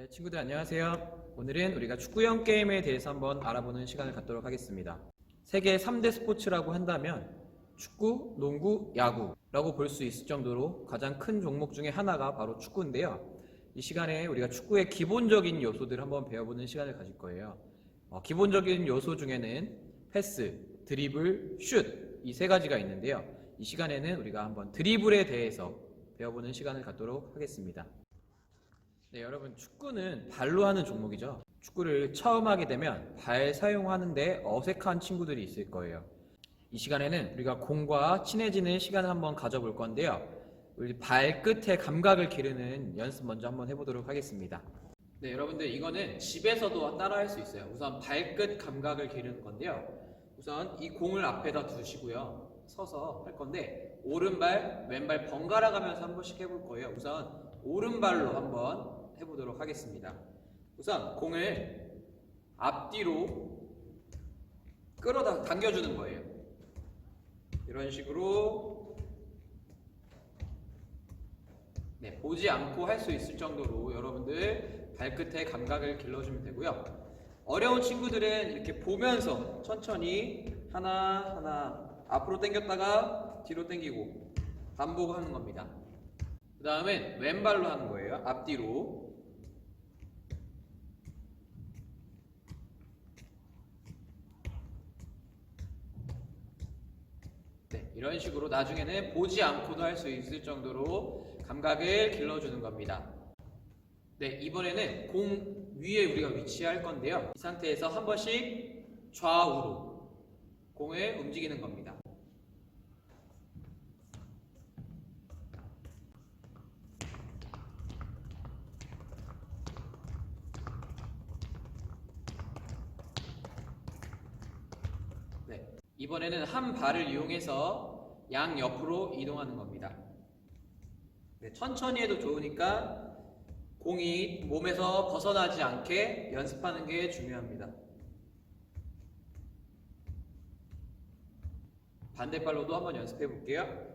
네, 친구들 안녕하세요. 오늘은 우리가 축구형 게임에 대해서 한번 알아보는 시간을 갖도록 하겠습니다. 세계 3대 스포츠라고 한다면 축구, 농구, 야구라고 볼 수 있을 정도로 가장 큰 종목 중에 하나가 바로 축구인데요. 이 시간에 우리가 축구의 기본적인 요소들을 한번 배워보는 시간을 가질 거예요. 어, 기본적인 요소 중에는 패스, 드리블, 슛 이 세 가지가 있는데요. 이 시간에는 우리가 한번 드리블에 대해서 배워보는 시간을 갖도록 하겠습니다. 네, 여러분 축구는 발로 하는 종목이죠. 축구를 처음 하게 되면 발 사용하는데 어색한 친구들이 있을 거예요. 이 시간에는 우리가 공과 친해지는 시간을 한번 가져볼 건데요. 우리 발끝의 감각을 기르는 연습 먼저 한번 해보도록 하겠습니다. 네, 여러분들 이거는 집에서도 따라할 수 있어요. 우선 발끝 감각을 기르는 건데요. 우선 이 공을 앞에다 두시고요. 서서 할 건데 오른발, 왼발 번갈아 가면서 한 번씩 해볼 거예요. 우선 오른발로 한번 해보도록 하겠습니다. 우선 공을 앞뒤로 끌어다 당겨주는 거예요. 이런 식으로 네, 보지 않고 할 수 있을 정도로 여러분들 발끝의 감각을 길러주면 되고요. 어려운 친구들은 이렇게 보면서 천천히 하나 하나 앞으로 당겼다가 뒤로 당기고 반복하는 겁니다. 그 다음엔 왼발로 하는 거예요. 앞뒤로. 네, 이런 식으로 나중에는 보지 않고도 할 수 있을 정도로 감각을 길러주는 겁니다. 네, 이번에는 공 위에 우리가 위치할 건데요. 이 상태에서 한 번씩 좌우로 공을 움직이는 겁니다. 네, 이번에는 한 발을 이용해서 양 옆으로 이동하는 겁니다. 네, 천천히 해도 좋으니까 공이 몸에서 벗어나지 않게 연습하는 게 중요합니다. 반대발로도 한번 연습해 볼게요.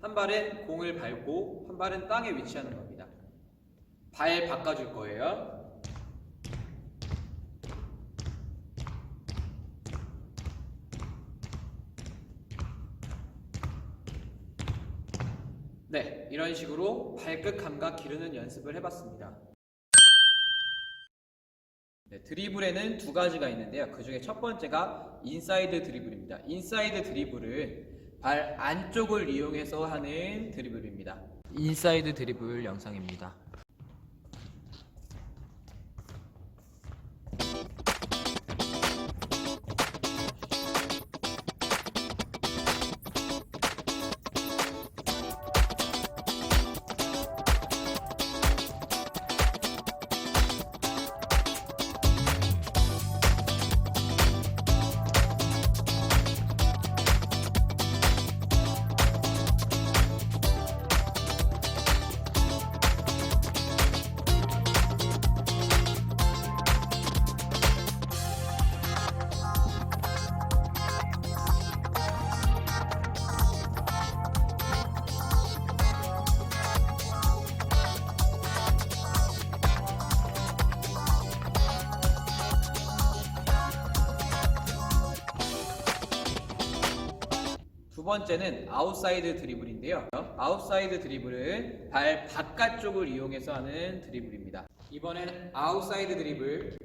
한 발은 공을 밟고 한 발은 땅에 위치하는 겁니다. 발 바꿔줄 거예요. 네, 이런 식으로 발끝 감각 기르는 연습을 해봤습니다. 네, 드리블에는 두 가지가 있는데요. 그 중에 첫 번째가 인사이드 드리블입니다. 인사이드 드리블은 발 안쪽을 이용해서 하는 드리블입니다. 인사이드 드리블 영상입니다. 두 번째는 아웃사이드 드리블인데요. 아웃사이드 드리블은 발 바깥쪽을 이용해서 하는 드리블입니다. 이번엔 아웃사이드 드리블